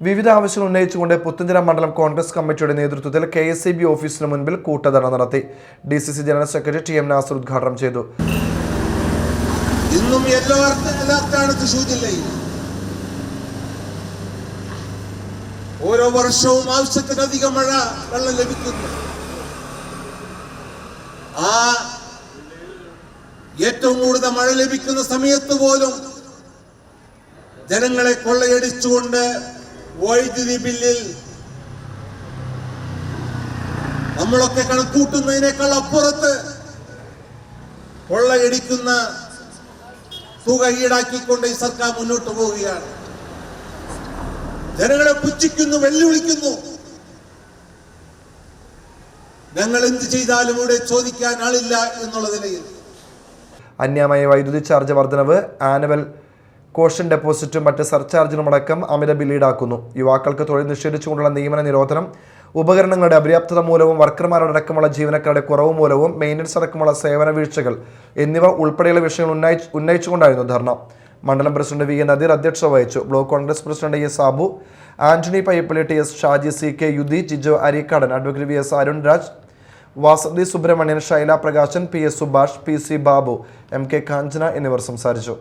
വിവിധ ആവശ്യങ്ങൾ ഉന്നയിച്ചുകൊണ്ട് പുത്തഞ്ചിറ മണ്ഡലം കോൺഗ്രസ് കമ്മിറ്റിയുടെ നേതൃത്വത്തിൽ കെ എസ് ഇ ബി ഓഫീസിന് മുൻപിൽ കൂട്ടധർണ നടത്തി. D C C general secretary T M Nasar ഉദ്ഘാടനം ചെയ്തു. ഇന്നും ഓരോ വർഷവും ആവശ്യത്തിലധികം മഴ വെള്ളം ലഭിക്കുന്നു. ആ ഏറ്റവും കൂടുതൽ മഴ ലഭിക്കുന്ന സമയത്ത് പോലും ജനങ്ങളെ കൊള്ളയടിച്ചുകൊണ്ട് വൈദ്യുതി ബില്ലിൽ നമ്മളൊക്കെ കണക്കൂട്ടുന്നതിനേക്കാൾ അപ്പുറത്ത് കൊള്ളയടിക്കുന്ന തുക ഈടാക്കിക്കൊണ്ട് ഈ സർക്കാർ മുന്നോട്ട് പോവുകയാണ്. ജനങ്ങളെ പുച്ഛിക്കുന്നു വെല്ലുവിളിക്കുന്നു. ഞങ്ങൾ എന്ത് ചെയ്താലും ഇവിടെ ചോദിക്കാൻ ആളില്ല എന്നുള്ള നിലയിൽ. വൈദ്യുതി ചാർജ് വർധനവ് ആനുവൽ കോഷൻ ഡെപ്പോസിറ്റും മറ്റ് സർചാർജിനുമടക്കം അമിത ബിൽ ഈടാക്കുന്നു. യുവാക്കൾക്ക് തൊഴിൽ നിഷേധിച്ചുകൊണ്ടുള്ള നിയമന നിരോധനം ഉപകരണങ്ങളുടെ അപര്യാപ്തത മൂലവും വർക്കർമാരുടെ അടക്കമുള്ള ജീവനക്കാരുടെ കുറവ് മൂലവും മെയിന്റനൻസ് അടക്കമുള്ള സേവന വീഴ്ചകൾ എന്നിവ ഉൾപ്പെടെയുള്ള വിഷയങ്ങൾ ഉന്നയിച്ച് ഉന്നയിച്ചുകൊണ്ടായിരുന്നു ധർണ. മണ്ഡലം പ്രസിഡന്റ് വി. എ നദീർ അധ്യക്ഷത വഹിച്ചു. Block Congress president A. Sabu Antony Payyappally T. S. Shaji C. K. യുദി Jijo Areekkadan advocate V. S. Arun Raj Vasanthi Subramanian Shaila Prakashan P. S. Subhash P. C. Babu M. K. Kanchana എന്നിവർ സംസാരിച്ചു.